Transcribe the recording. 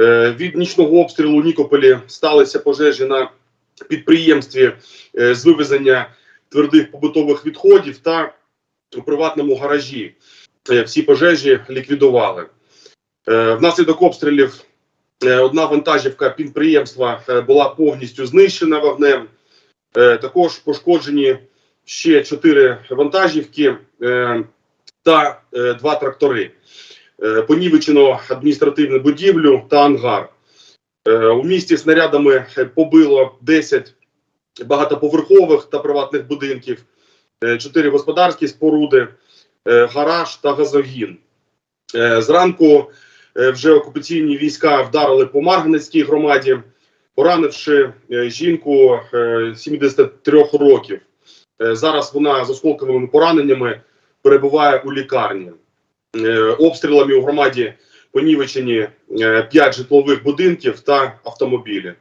Е, Від нічного обстрілу у Нікополі сталися пожежі на підприємстві е, з вивезення твердих побутових відходів та у приватному гаражі. Е, Всі пожежі ліквідували. Внаслідок обстрілів одна вантажівка підприємства була повністю знищена вогнем. Також пошкоджені ще чотири вантажівки та два трактори. Е, Понівечено адміністративну будівлю та ангар. Е, У місті снарядами е, побило 10 багатоповерхових та приватних будинків, 4 господарські споруди, гараж та газогін. Зранку вже окупаційні війська вдарили по Марганецькій громаді, поранивши жінку е, 73 років. Зараз вона з осколковими пораненнями перебуває у лікарні. Е, Обстрілами у громаді понівечені 5 житлових будинків та автомобілі.